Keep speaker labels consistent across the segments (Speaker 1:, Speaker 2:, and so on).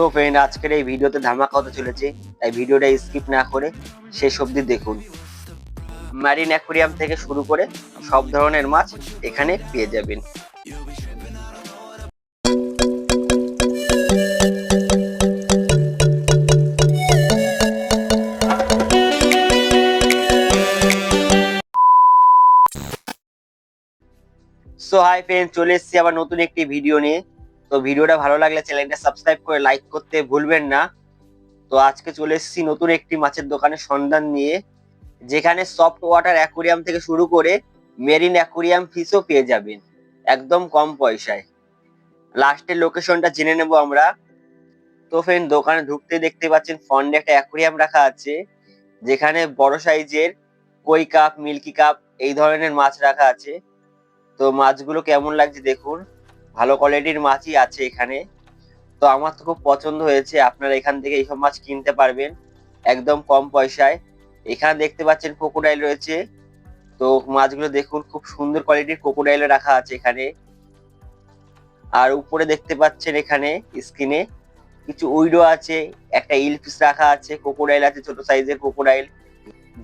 Speaker 1: তো ফ্রেন্ড আজকের এই ভিডিওতে ধামাকা হতে চলেছে, তাই ভিডিওটা স্কিপ না করে শেষ অবধি দেখুন। ম্যারিন অ্যাকুরিয়াম থেকে শুরু করে সব ধরনের মাছ এখানে পেয়ে যাবেন। সো হাই ফ্রেন্ড চলে এসেছি আবার নতুন একটি ভিডিও নিয়ে। তো ভিডিওটা ভালো লাগলে চ্যানেলটা সাবস্ক্রাইব করে লাইক করতে ভুলবেন না। তো আজকে চলে এসেছি নতুন একটি মাছের দোকানের সন্ধান নিয়ে, যেখানে সফট ওয়াটার অ্যাকুরিয়াম থেকে শুরু করে মেরিন অ্যাকুরিয়াম ফিশও পেয়ে যাবেন, একদম কম পয়সায়। লাস্টের লোকেশনটা জেনে নেব আমরা। তো ফ্রেন্ড দোকানে ঢুকতে দেখতে পাচ্ছেন ফন্ডে একটা অ্যাকুরিয়াম রাখা আছে, যেখানে বড় সাইজের কই কাপ মিল্কি কাপ এই ধরনের মাছ রাখা আছে। তো মাছগুলো কেমন লাগছে দেখুন। ভালো কোয়ালিটির মাছই আছে এখানে। তো আমার তো খুব পছন্দ হয়েছে। আপনারা এখান থেকে এইসব মাছ কিনতে পারবেন, একদম কম পয়সায়। এখানে দেখতে পাচ্ছেন ক্রোকোডাইল রয়েছে। তো মাছগুলো দেখুন, খুব সুন্দর কোয়ালিটির ক্রোকোডাইল রাখা আছে এখানে। আর উপরে দেখতে পাচ্ছেন এখানে স্ক্রিনে কিছু উইডো আছে, একটা ইল পিস রাখা আছে ক্রোকোডাইল আছে, ছোট সাইজের ক্রোকোডাইল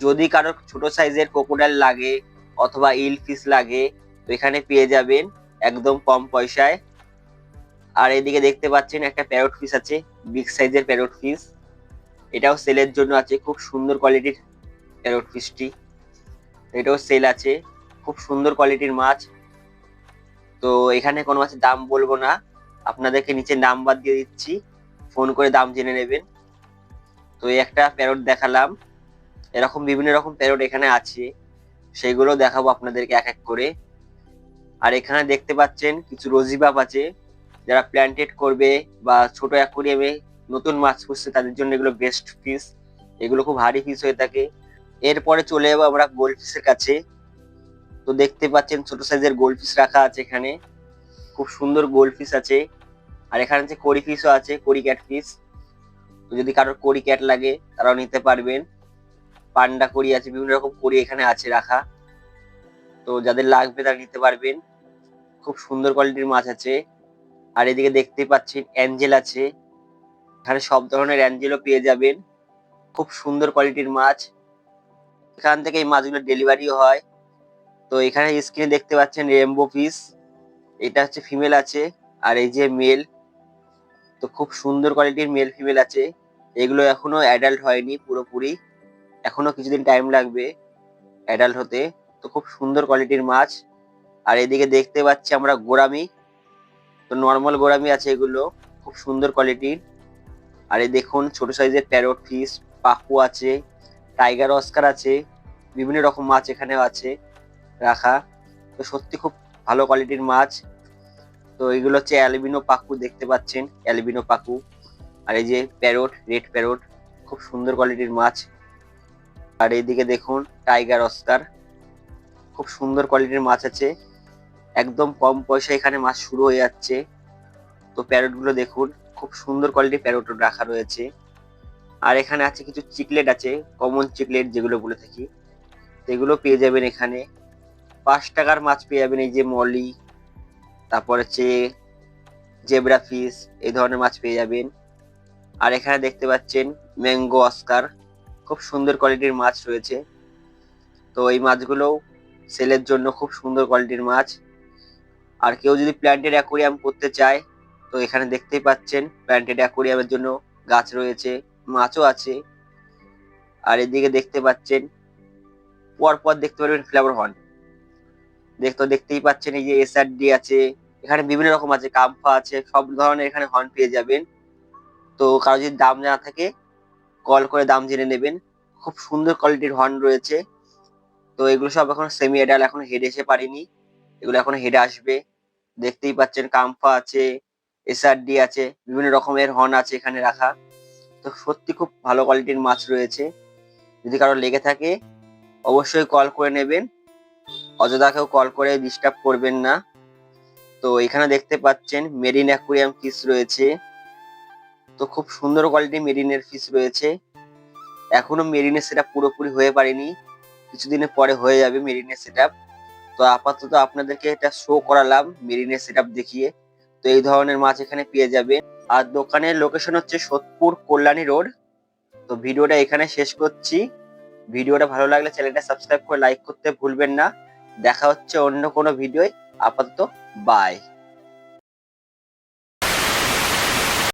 Speaker 1: যদি কারোর ছোট সাইজের ক্রোকোডাইল লাগে অথবা ইল ফিস লাগে, তো এখানে পেয়ে যাবেন। একদম কম পয়সায়। আর এদিকে দেখতে পাচ্ছেন একটা প্যারট ফিস আছে বিগ সাইজের প্যারট ফিস এটাও সেলের জন্য আছে, খুব সুন্দর কোয়ালিটির প্যারট ফিসটি এটাও সেল আছে, খুব সুন্দর কোয়ালিটির মাছ। তো এখানে কোনো মাছের দাম বলব না। আপনাদেরকে নিচে নাম্বার দিয়ে দিচ্ছি ফোন করে দাম জেনে নেবেন। তো একটা প্যারট দেখালাম। এরকম বিভিন্ন রকম প্যারট এখানে আছে, সেগুলো দেখাবো আপনাদেরকে এক এক করে। আর এখানে দেখতে পাচ্ছেন কিছু রোজিবাব আছে, যারা প্ল্যান্টেড করবে বা ছোট অ্যাকুরিয়ামে নতুন মাছ পুষছে, তাদের জন্য এগুলো বেস্ট ফিস এগুলো খুব ভারী ফিস হয়ে থাকে। এরপরে চলে যাব আমরা গোল্ড ফিসের কাছে। তো দেখতে পাচ্ছেন ছোট সাইজের গোল্ড ফিস রাখা আছে এখানে। খুব সুন্দর গোল্ড ফিস আছে। আর এখানে যে কড়ি ফিসও আছে, কড়ি ক্যাট ফিস তো যদি কারোর কড়ি ক্যাট লাগে, তারাও নিতে পারবেন। পান্ডা কড়ি আছে, বিভিন্ন রকম কড়ি এখানে আছে রাখা। তো যাদের লাগবে তারা নিতে পারবেন। খুব সুন্দর কোয়ালিটির মাছ আছে। আর এদিকে দেখতে পাচ্ছেন অ্যাঞ্জেল আছে। এখানে সব ধরনের অ্যাঞ্জেলও পেয়ে যাবেন। খুব সুন্দর কোয়ালিটির মাছ। এখান থেকে এই মাছগুলো ডেলিভারিও হয়। তো এখানে স্ক্রিনে দেখতে পাচ্ছেন রেমবো পিস এটা হচ্ছে ফিমেল আছে। আর এই যে মেল তো খুব সুন্দর কোয়ালিটির মেল ফিমেল আছে। এগুলো এখনও অ্যাডাল্ট হয়নি পুরোপুরি। এখনও কিছুদিন টাইম লাগবে অ্যাডাল্ট হতে। তো খুব সুন্দর কোয়ালিটির মাছ। আর এদিকে দেখতে পাচ্ছি আমরা গোরামি তো নর্মাল গোরামি আছে এগুলো, খুব সুন্দর কোয়ালিটির আর এই দেখুন, ছোট সাইজের প্যারট ফিস পাকু আছে টাইগার অস্কার আছে, বিভিন্ন রকম মাছ এখানেও আছে রাখা। তো সত্যি খুব ভালো কোয়ালিটির মাছ। তো এগুলো হচ্ছে অ্যালবিনো পাকু, দেখতে পাচ্ছেন অ্যালবিনো পাকু। আর এই যে প্যারট রেড প্যারট খুব সুন্দর কোয়ালিটির মাছ। আর এইদিকে দেখুন টাইগার অস্কার খুব সুন্দর কোয়ালিটির মাছ আছে। একদম কম পয়সা এখানে মাছ শুরু হয়ে যাচ্ছে। তো প্যারটগুলো দেখুন, খুব সুন্দর কোয়ালিটির প্যারট রাখা রয়েছে। আর এখানে আছে কিছু চিকলেট আছে কমন চিকলেট যেগুলো বলে থাকি। সেগুলো পেয়ে যাবেন এখানে। পাঁচ টাকার মাছ পেয়ে যাবেন এই যে মলি, তারপর হচ্ছে জেব্রা ফিস এই ধরনের মাছ পেয়ে যাবেন। আর এখানে দেখতে পাচ্ছেন ম্যাঙ্গো অস্কার খুব সুন্দর কোয়ালিটির মাছ রয়েছে। তো এই মাছগুলোও সেলের জন্য খুব সুন্দর কোয়ালিটির মাছ। আর কেউ যদি প্ল্যান্টেড অ্যাকোরিয়াম করতে চায়, তো এখানে দেখতেই পাচ্ছেন প্ল্যান্টেড অ্যাকোরিয়ামের জন্য গাছ রয়েছে, মাছও আছে। আর এদিকে দেখতে পাচ্ছেন, পরপর দেখতে পারবেন ফ্লাওয়ার হর্ন দেখতে, দেখতেই পাচ্ছেন এই যে এসআরডি আছে, এখানে বিভিন্ন রকম আছে কাম্পা আছে, সব ধরনের এখানে হর্ন পেয়ে যাবেন। তো কারও যদি দাম জানা থাকে কল করে দাম জেনে নেবেন। খুব সুন্দর কোয়ালিটির হর্ন রয়েছে। তো এগুলো সব এখন সেমি এডাল এখন হেডে এসে পারিনি। এগুলো এখন হেডে আসবে। দেখতেই পাচ্ছেন কাম্পা আছে এসআরডি আছে, বিভিন্ন রকমের হর্ন আছে এখানে রাখা। তো সত্যি খুব ভালো কোয়ালিটির মাছ রয়েছে। যদি কারও লেগে থাকে, অবশ্যই কল করে নেবেন। অযথাকেও কল করে ডিস্টার্ব করবেন না। তো এখানে দেখতে পাচ্ছেন মেরিন অ্যাকুরিয়াম ফিস রয়েছে। তো খুব সুন্দর কোয়ালিটির মেরিনের ফিস রয়েছে। এখনও মেরিনের সেটা পুরোপুরি হয়ে পারেনি। কিছুদিনের পরে হয়ে যাবে মেরিনের সেট তো আপাতত আপনাদেরকে এটা শো করালাম মেরিনের সেট দেখিয়ে। তো এই ধরনের মাছ এখানে পেয়ে যাবে আর দোকানের লোকেশন হচ্ছে সোদপুর কল্যাণী রোড। তো ভিডিওটা এখানে শেষ করছি। ভিডিওটা ভালো লাগলে চ্যানেলটা সাবস্ক্রাইব করে লাইক করতে ভুলবেন না। দেখা হচ্ছে অন্য কোনো ভিডিওয়। আপাতত বাই